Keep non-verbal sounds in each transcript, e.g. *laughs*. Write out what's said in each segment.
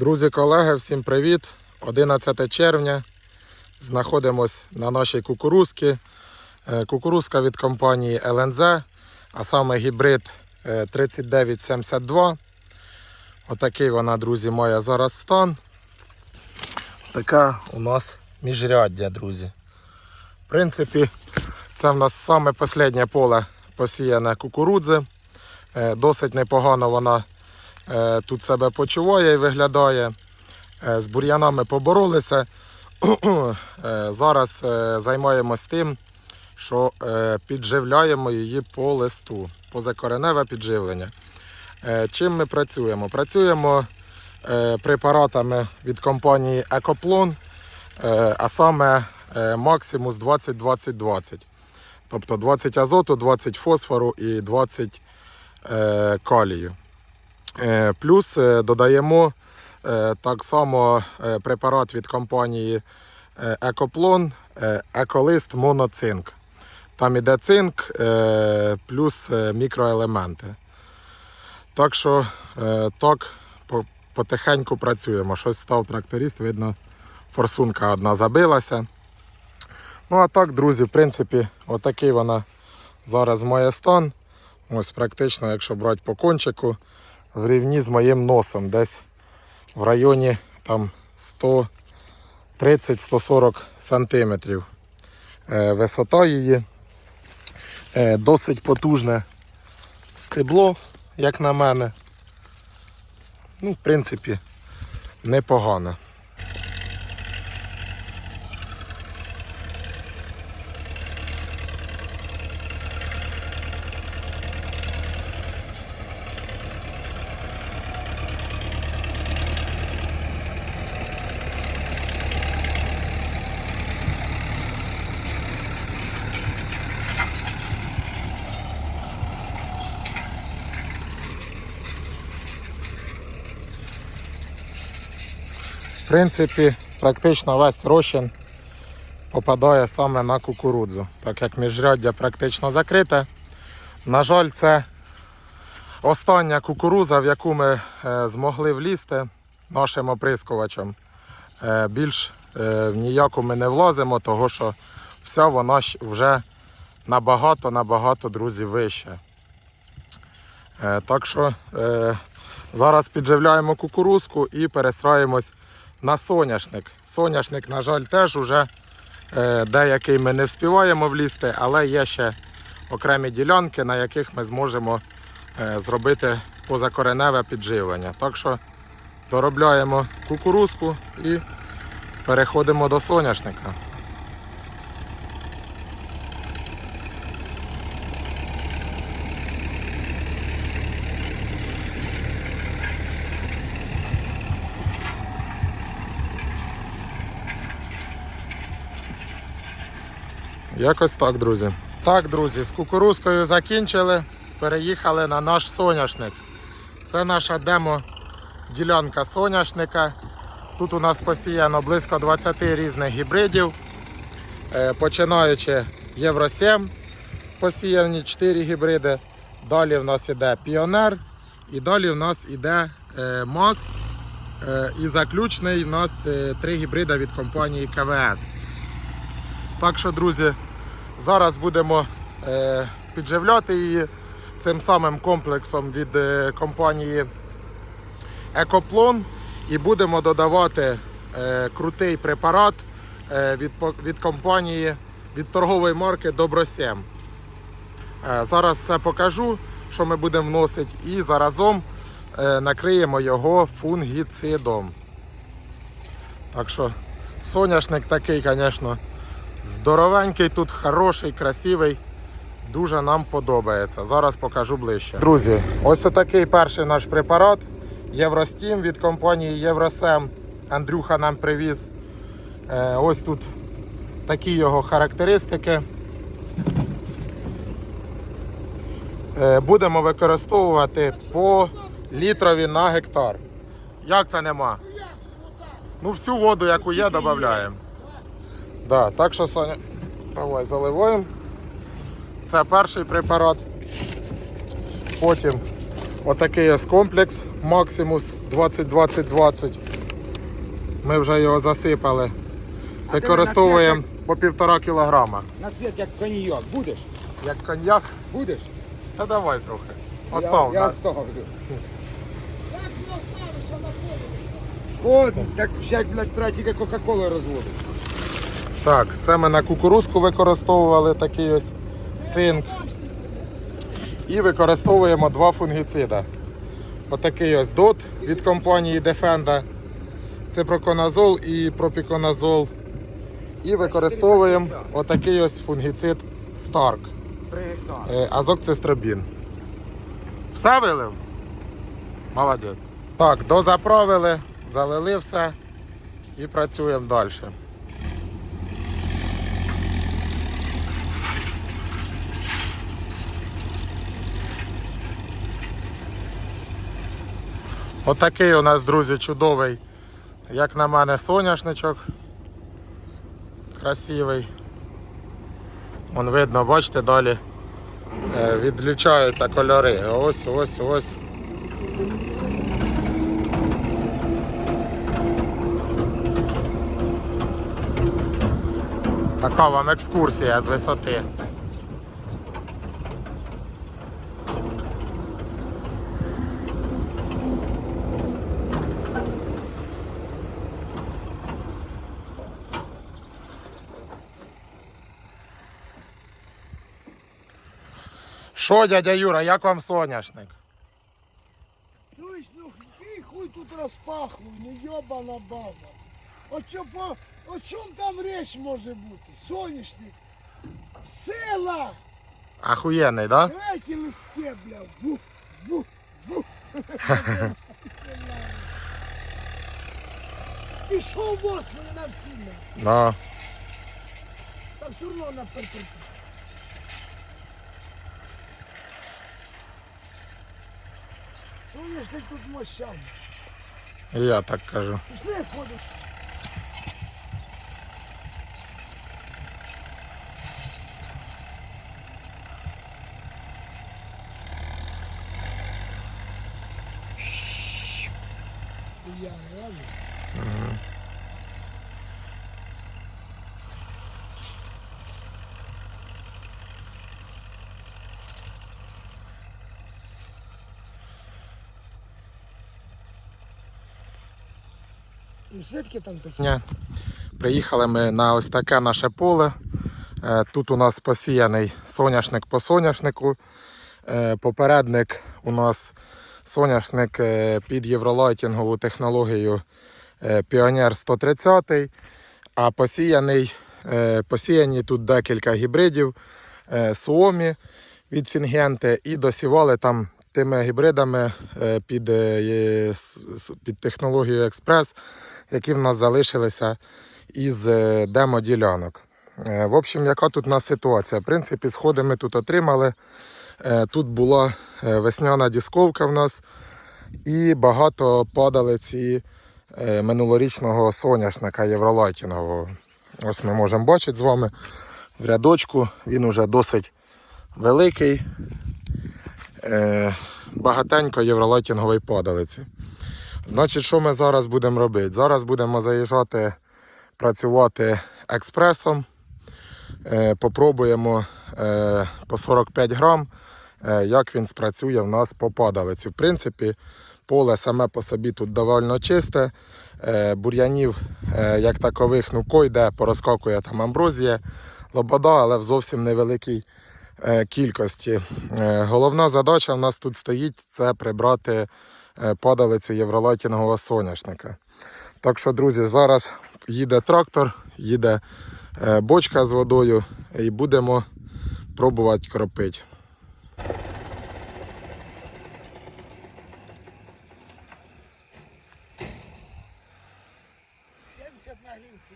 Друзі, колеги, всім привіт! 11 червня. Знаходимось на нашій кукурузці. Е, Кукурузка від компанії ЛНЗ, а саме гібрид е, 3972. Отакий вона, друзі, має зараз стан. Така у нас міжряддя, друзі. В принципі, це в нас саме останнє поле посіяне кукурудзи. Е, Досить непогано вона е, тут себе почуває і виглядає. Е, З бур'янами поборолися. *clears throat* Е, Зараз е, займаємось тим, що е, підживляємо її по листу, позакореневе підживлення. Е, Чим ми працюємо? Працюємо е, препаратами від компанії Екоплон, е, а саме е, Maximus 20-20-20. Тобто 20 азоту, 20 фосфору і 20 е, калію. Е, Плюс е, додаємо е, так само препарат від компанії Екоплон, Еколист Моноцинк. Там іде цинк плюс мікроелементи. Так що так потихеньку працюємо. Щось став тракторист, видно, форсунка одна забилася. Ну а так, друзі, в принципі, отакий вона зараз має стан. Ось практично, якщо брати по кончику, в рівні з моїм носом, десь в районі там 130-140 сантиметрів. Е, Висота її. Е, Досить потужне стебло, як на мене. Ну, в принципі, непогане. Принципі, практично весь розчин попадає саме на кукурудзу, так як міжряддя практично закрите. На жаль, це остання кукуруза, в яку ми е, змогли влізти нашим оприскувачем. Е, більш е, в ніяку ми не влазимо, тому що вся вона вже набагато-набагато, друзі, вища. Е, так що зараз підживляємо кукурузку і перестраюємось на соняшник. Соняшник, на жаль, теж уже е, деякий ми не вспіваємо влізти, але є ще окремі ділянки, на яких ми зможемо е, зробити позакореневе підживлення. Так що доробляємо кукурузку і переходимо до соняшника. Якось так, друзі. Так, друзі, з кукурузкою закінчили. Переїхали на наш соняшник. Це наша демо-ділянка соняшника. Тут у нас посіяно близько 20 різних гібридів. Е, Починаючи Євро 7, посіяні 4 гібриди. Далі в нас іде Піонер. І далі в нас іде е, МАС. Е, І заключний в нас е, три гібриди від компанії КВС. Так що, друзі, зараз будемо е, підживляти її цим самим комплексом від е, компанії Екоплон і будемо додавати е, крутий препарат від, компанії від торгової марки Добросім. Е, зараз все покажу, що ми будемо вносити, і заразом накриємо його фунгіцидом. Так що соняшник такий, звісно. Здоровенький тут, хороший, красивий. Дуже нам подобається. Зараз покажу ближче. Друзі, ось такий перший наш препарат. Євростім від компанії Євросем. Андрюха нам привіз. Е, ось тут такі його характеристики. Е, будемо використовувати по літрові на гектар. Як це нема? Ну, всю воду, яку є, додаємо. Да, так що Соня, давай заливаємо. Це перший препарат. Потім отакий ось комплекс Maximus 20-20-20. Ми вже його засипали. Використовуємо по півтора кілограма. На цвіт як коньяк. Будеш? Як коньяк, Будеш? та давай трохи. Остав, я, я оставлю. Як не оставиш, а на полі? О, так ще як, блядь, треба тільки Кока-Колу розводити. Так, це ми на кукурузку використовували такий ось цинк. І використовуємо два фунгіцида. Отакий ось дот від компанії Defenda. Це проконазол і пропіконазол. І використовуємо отакий ось фунгіцид Stark. 3 гектари. Е, азокцистробін. Все вилив? Молодець. Так, дозаправили, залили все і працюємо далі. Отакий у нас, друзі, чудовий, як на мене, соняшничок. Красивий. Вон видно, бачите, далі е, відлічаються кольори. Ось, ось, ось. Така вам екскурсія з висоти. Що, дядя Юра, як вам соняшник? Чуєш, ну і хуй тут розпахуй, ну йобана база. О чо по, о чому там річ може бути? Соняшник, сила, Ахуєнний, да? давайте листе, бля, ву, ву, ву. *laughs* Пішов восьмий на всі, на. Ну. там все одно на пертерпі. Соняшник тут мощам. І я так кажу. Пішли сходимо. Я реально. І свідки там? Ні. Приїхали ми на ось таке наше поле. Е, Тут у нас посіяний соняшник по соняшнику. Е, Попередник у нас соняшник е, під євролайтінгову технологію Pioneer 130. А посіяний, посіяні тут декілька гібридів Suomi від Сінгенти і досівали там тими гібридами е, під, е, під технологією Експрес, які в нас залишилися із е, демо-ділянок. В общем, яка тут у нас ситуація? В принципі, сходи ми тут отримали. Тут була весняна дісковка в нас і багато падалиці е, минулорічного соняшника євролайтінгового. Ось ми можемо бачити з вами в рядочку. Він уже досить великий. Е, Багатенько євролайтінгової падалиці. Значить, що ми зараз будемо робити? Зараз будемо заїжджати працювати експресом. Е, Попробуємо е, по 45 грам, як він спрацює в нас по падалиці. В принципі, поле саме по собі тут довольно чисте. Бур'янів як такових ну койде, порозкакує там амброзія, лобода, але в зовсім невеликій кількості. Е, Головна задача в нас тут стоїть це прибрати е, падалицю євролатінгового соняшника. Так що, друзі, зараз їде трактор, їде е, бочка з водою і будемо пробувати кропити. Сімдесят на грінці,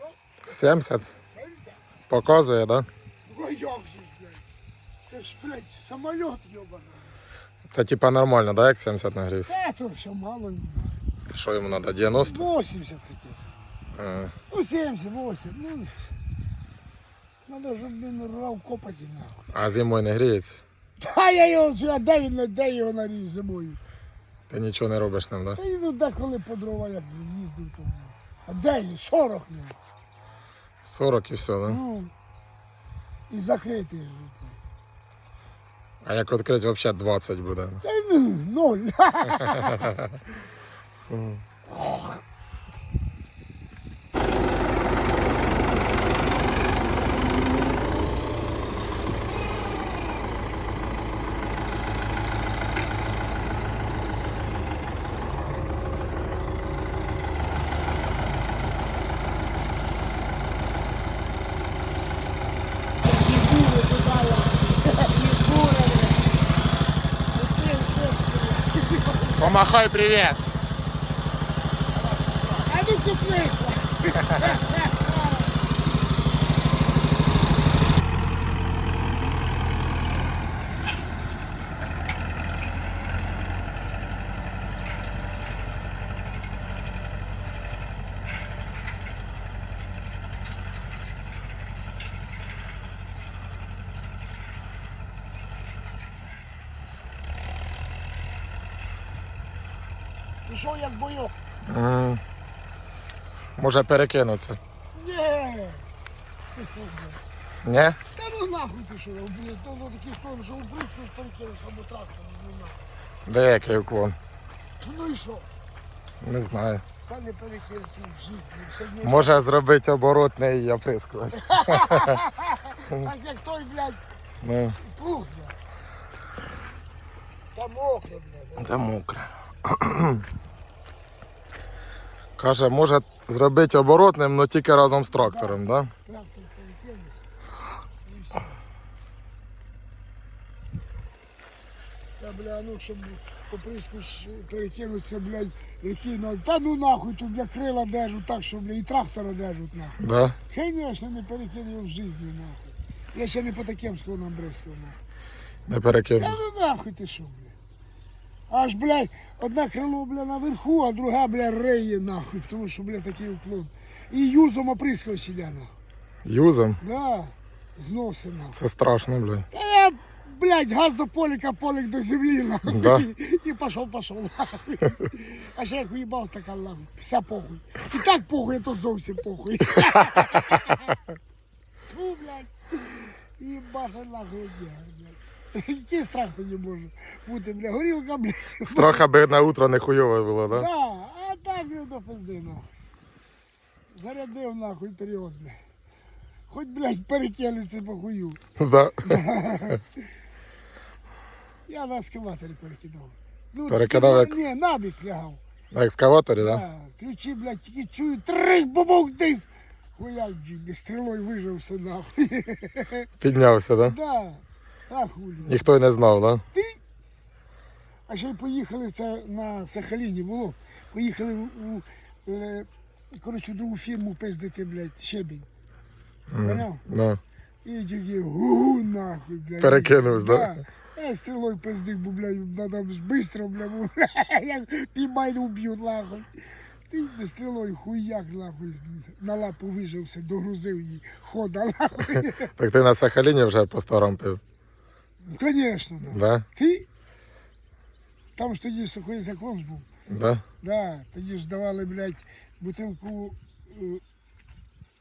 ну, 70 сімдесят. показує, так? Да? Це ж, блядь, самоліт, йобана. Це типа нормально, да, як 70 нагрівся? Та, то що мало, Що йому треба? 90? 80 хотів. Е, Ну, 70, 80, ну, надо, щоб він рвав копоті, нахуй. А зимою не гріється? Та я його, вже- а де він, де його наріг зимою? Ти нічого не робиш ним, да? Та й ну деколи по дрова я б їздив, то А де її? 40 не. 40 і все, да? Ну, і закритий. А як відкрити, взагалі 20 буде. Ну, ноль. *laughs* *laughs* І були додала. І були. Помахай привіт! А ну купнися. Пішов як бойок. М. Може перекинутися. Ні. Ні? Та ну нахуй пішов, блін, то на такий сторони, що ж перекинувся або трактор, ну нахуй. Де який уклон? Ну і що? Не знаю. Та не перекинувся в житті. Може зробити оборотний оприскувач. *laughs* Так як той, блядь, Ну, плуг, блядь. Та мокре, блядь. це мокре. *clears throat* Каже, може зробити оборотним, але тільки разом з трактором, так? Да? Це, бля, ну, щоб поприску перекинутися, блядь, який, ну, та ну нахуй, тут, бля, крила держуть так, що, бля, і трактора держуть, нахуй. Да? Конечно, не перекину в житті, нахуй. Я ще не по таким склонам бризкав, нахуй. Не Та перекинув. ну нахуй ти що, бля. Аж, блядь, одне крило, бля, наверху, а друга, бля, риє, нахуй, тому що, бля, такий уклон. І юзом оприскувач іде, нахуй. Юзом. Да, зноси, нахуй. Це страшно, блядь. Та я, блядь, газ до поліка, полік до землі, нахуй. Да. І пішов, пішов, нахуй. А ще як уїбав стакан, нахуй. Вся похуй. І так похуй, а то зовсім похуй. *laughs* Тьфу, блядь. Їбаша нахуй, блядь. Який страх тоді може бути, бля, горілка, блядь. Страх, аби на утро не хуйово було, Да, так? Да? а так я до пизди, нахуй. Зарядив нахуй період, блядь. Хоч, блядь, перекелиться по хую. Да. *laughs* Я на ескаваторі перекидав. Ну, Перекидав на- Ні, набік лягав. На екскаваторі, так? Да? Да. Ключі, блядь, тільки чую, трих бабок дих. Хуяк джибі, стрілою вижився нахуй. *laughs* Піднявся, так? Да? Да. А хулі. Ніхто й не знав, так? Да? А ще й поїхали це на Сахаліні було. Поїхали у, е, коротше, другу фірму пиздити, блядь, щебінь. Поняв? Ну. І тільки гу нахуй, блядь. Перекинувся, да? Я стрілою пиздик, бо, блядь, надо быстро, блядь, бо, *laughs* як піймай, уб'ють, нахуй. Ти стрілою хуяк, нахуй, на лапу вижився, догрузив її, хода, нахуй. *laughs* Так ти на Сахаліні вже по старому пив, Конечно, нахуй. да? Ти? Там ж тоді сухий заклон ж був. Да? Да, тоді ж давали, блядь, бутилку, е,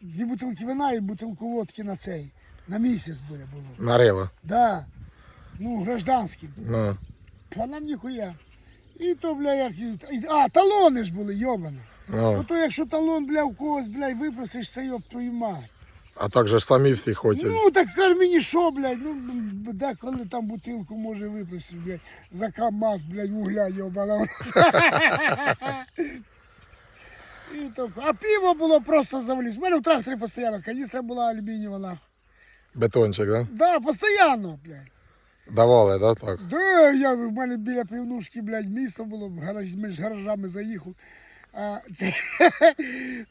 дві бутилки вина і бутилку водки на цей. На місяць буде було. Нарило. Да. Ну, гражданським. Ну. А нам ніхуя. І то, бля, як. і- А, талони ж були, йобана. Ну ну. то якщо талон, бля, у когось, бля, випросиш, це йоб твою мать. А так же ж самі всі хочуть. Ну, так кар мені що, блядь, ну, деколи там бутилку може випросиш, блядь, за КАМАЗ, блядь, угля йобана. І то, а пиво було просто заваліз. У мене в тракторі постійно, каністра була алюмінієва, нахуй. Бетончик, да? Да, постійно, блядь. Давали, да, так? Да, я в мене біля пивнушки, блядь, місто було, гараж, між гаражами заїхав. А, це,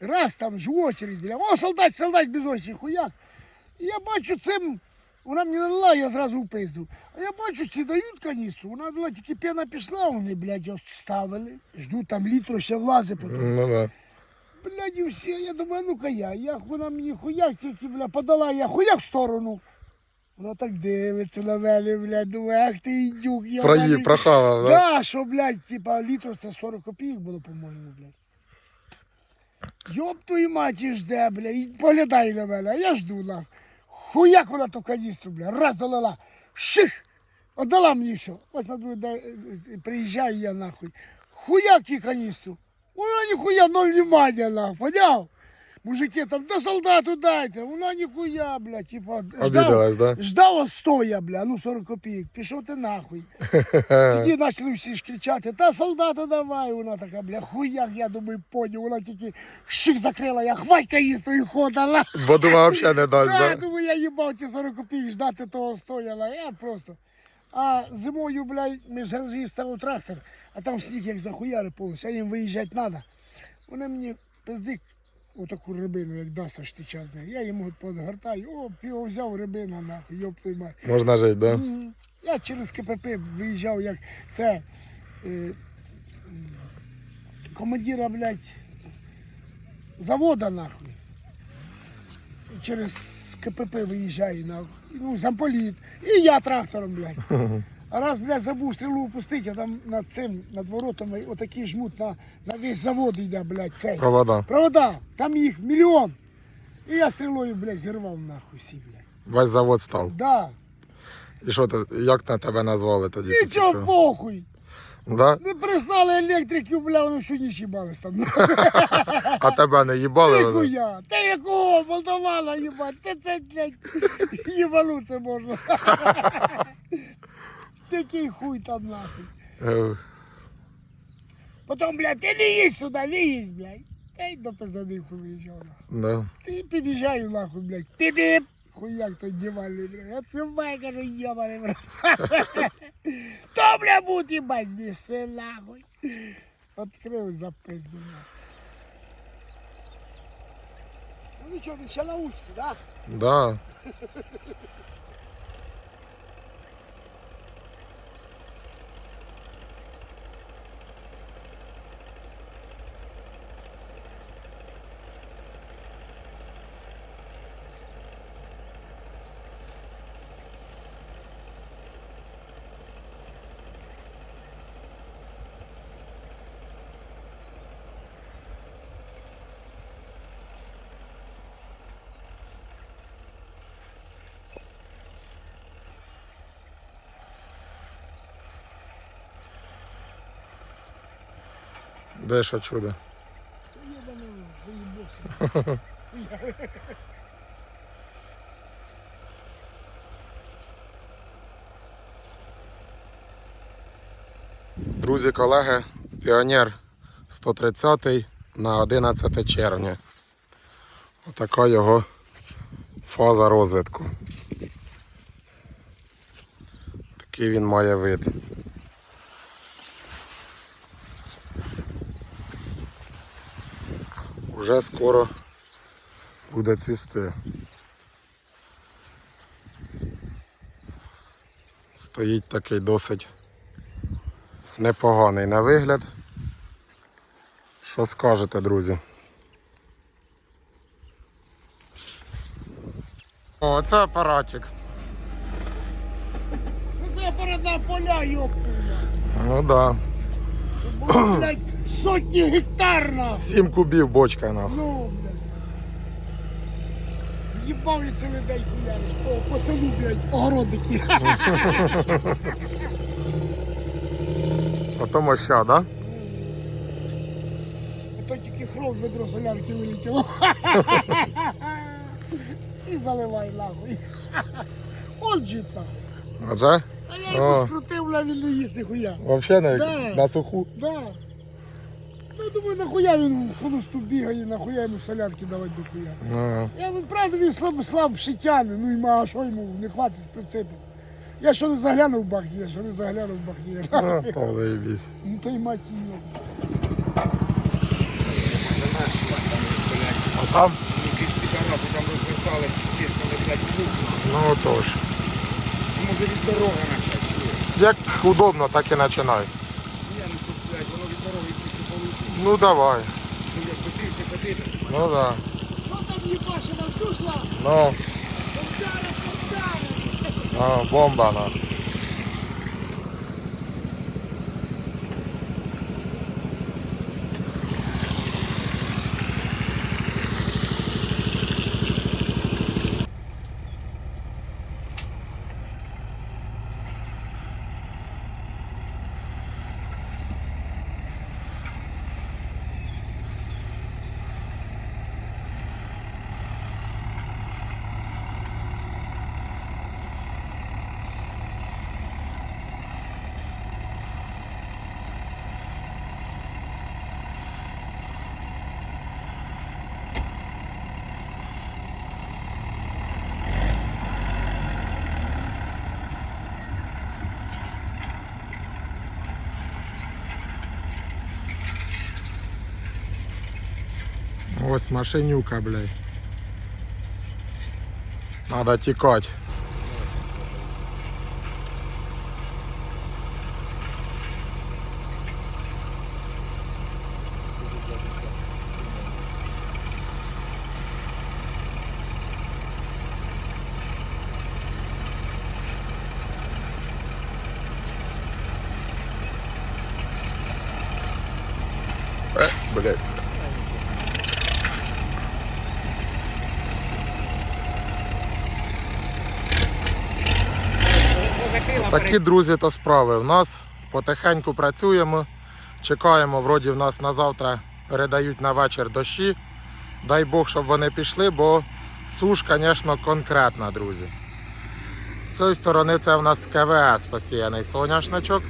*laughs* раз там ж очередь, бля, о, солдат, солдат без очереди, хуяк. І я бачу цим, вона мені налила, я зразу впиздив. А я бачу, ці дають каністру, вона була тільки п'яна пішла, вони, блядь, ставили. Жду там літру ще влази потім. Ну да. Блядь, і всі, я думаю, ну-ка я, як вона мені хуяк тільки, бля, подала, я хуяк в сторону. Вона так дивиться на мене, блядь, думаю, ах ти ідюк, я Проїв, прохавав, да? Да, що, блядь, типа, літр це 40 копійок було, по-моєму, блядь. Йоп твою мать жде, бля, і поглядає на мене, а я жду нахуй. Хуяк вона ту каністру, бля, раз долила, ших! Отдала мені все. Ось на другий день е, е, приїжджаю я нахуй. Хуяк і каністру. Вона ніхуя ноль внимання, нахуй, поняв? Мужики там, до солдату дайте, вона ніхуя, бля, типа, Обідалась, да? ждав стоя, бля, ну 40 копійок, пішов ти нахуй. *laughs* Тоді почали всі ж кричати, та солдата давай, вона така, бля, хуяк, я думаю, поняв, вона тільки щик закрила, я хвать каністру і ходила. Бо думав, взагалі не дасть, Да, да? думаю, я їбав ті 40 копійок ждати того стояла, я просто. А зимою, блядь, між гаражі ставив трактор, а там сніг як захуяри повністю, а їм виїжджати треба. Вони мені пиздик отаку рибину, як дасть ти час з. Я йому подгортаю, о, піво взяв рибина, нахуй, йоп твою мать. Можна жити, да? Я через КПП виїжджав, як це е, командира, блядь, завода нахуй. Через КПП виїжджає нахуй. Ну, замполіт. І я трактором, блядь. *laughs* А раз, блядь, забув стрілу пустити, а там над цим, над воротами отакий жмут на, на весь завод йде, блядь, цей. Провода. Провода, там їх мільйон. І я стрілою, блядь, зірвав нахуй всі, блядь. Весь завод став. Да. І що ти, як на тебе назвали тоді? Нічого похуй. Да? Не прислали електриків, бля, вони всю ніч їбались там. А тебе не їбали? вони? Ніхуя. Та якого молдавана їбать? Та це, блядь, їбануться можна. Такий хуй там нахуй. Е, Потім, блядь, ти не їсть сюди, не їсть, блядь. Та й до пизданих виїжджав нахуй. Да. І під'їжджаю нахуй, блядь. Піп-піп. Хуяк той дівальний, блядь. Откривай, кажу, ябаний, блядь. *laughs* То, бля, будь їбать, неси нахуй. Открив запизду, нахуй. Ну нічого, він ще научиться, да? Да. *laughs* Де що чудо? *laughs* Друзі, колеги, піонер 130 на 11 червня. Отака його фаза розвитку. Такий він має вид. Уже скоро буде цвісти. Стоїть такий досить непоганий на вигляд. Що скажете, друзі? О, це апаратик. Ну це передна поля, ёбкина. Ну да. Було, блядь, сотні гектар, нахуй. 7 кубів бочка нахуй. Ну, блядь. Їбав я цілий день хуяриш по, по селу, блядь, огородники. Ото моща, да? А то тільки хров ведро солярки вилетіло. І заливай нахуй. Он джип нахуй. Оце? А я йому О. скрутив, бля, він не їсть ніхуя. Взагалі на, Да. на суху. Да. Ну, думаю, нахуя він в холосту бігає, нахуя йому солярки давати дохуя. Ну, Я він правда він слаб, слаб тяне, ну і а що йому не хватить з прицепів. Я що не заглянув в бак є, що не заглянув в бак є. ну то заєбісь. Ну то й мать її. А там? Підараси там. Ну тож. Може від дороги чуєш? Як удобно, так і починай. Ні, ну блядь, воно від дороги получить. Ну давай. Ну як быстріше ходити. Ну да. Що там їбаше на всю шла? Ну, Повтара, повтара. бомба на. Ось машинюка, блядь. Надо тікати. Такі, друзі, то справи. У нас потихеньку працюємо. Чекаємо, вроді в нас на завтра передають на вечір дощі. Дай Бог, щоб вони пішли, бо суш, звісно, конкретна, друзі. З цієї сторони це в нас КВС посіяний соняшничок.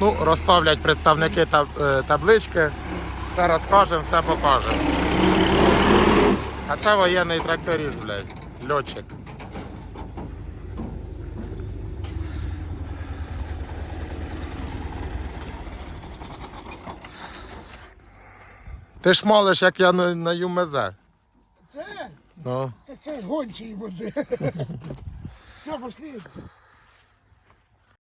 Ну, розставлять представники таб- е, таблички, все розкажемо, все покажемо. А це воєнний тракторист, блядь, льотчик. Ти ж малиш, як я на, на ЮМЗ. Це? Ну. Та це гончий вози. *laughs* Все, пошли.